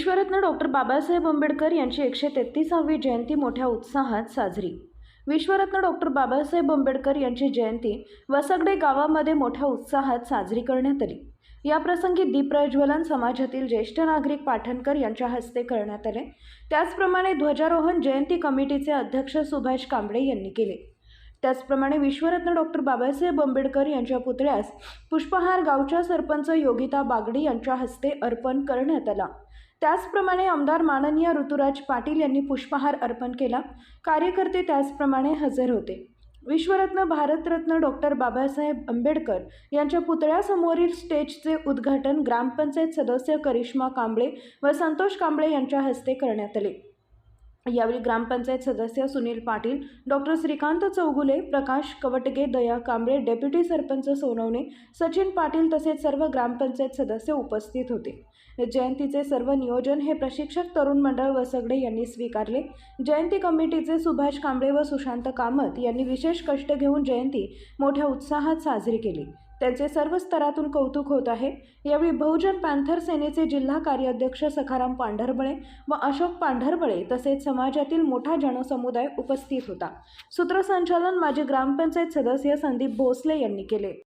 विश्वरत्न doctor Babasaheb Ambedkar यांची एकशे तेहतीसावी जयंती मोठ्या उत्साहात साजरी. विश्वरत्न डॉक्टर बाबासाहेब आंबेडकर यांची जयंती वसगडे गावामध्ये मोठ्या उत्साहात साजरी करण्यात आली. या प्रसंगी दीपप्रज्वलन समाजातील ज्येष्ठ नागरिक पाठणकर यांच्या हस्ते करण्यात आले. त्याचप्रमाणे ध्वजारोहण जयंती कमिटीचे अध्यक्ष सुभाष कांबळे यांनी केले. त्याचप्रमाणे विश्वरत्न डॉक्टर बाबासाहेब आंबेडकर यांच्या पुतळ्यास पुष्पहार गावच्या सरपंच योगिता बागडी यांच्या हस्ते अर्पण करण्यात आला. त्याचप्रमाणे आमदार माननीय ऋतुराज पाटील यांनी पुष्पहार अर्पण केला. कार्यकर्ते त्याचप्रमाणे हजर होते. विश्वरत्न भारतरत्न डॉक्टर बाबासाहेब आंबेडकर यांच्या पुतळ्यासमोरील स्टेजचे उद्घाटन ग्रामपंचायत सदस्य करिश्मा कांबळे व संतोष कांबळे यांच्या हस्ते करण्यात आले. यावेळी ग्रामपंचायत सदस्य सुनील पाटील डॉक्टर श्रीकांत चौगुले प्रकाश कवटगे दया कांबळे डेप्युटी सरपंच सोनवणे सचिन पाटील तसेच सर्व ग्रामपंचायत सदस्य उपस्थित होते. जयंतीचे सर्व नियोजन हे प्रशिक्षक तरुण मंडळ वसगडे यांनी स्वीकारले. जयंती कमिटीचे सुभाष कांबळे व सुशांत कामत यांनी विशेष कष्ट घेऊन जयंती मोठ्या उत्साहात साजरी केली. त्यांचे सर्व स्तरातून कौतुक होत आहे. यावेळी बहुजन पॅन्थर सेनेचे जिल्हा कार्याध्यक्ष सखाराम पांढरबळे व अशोक पांढरबळे तसेच समाजातील मोठा जनसमुदाय उपस्थित होता. सूत्रसंचालन माजी ग्रामपंचायत सदस्य संदीप भोसले यांनी केले.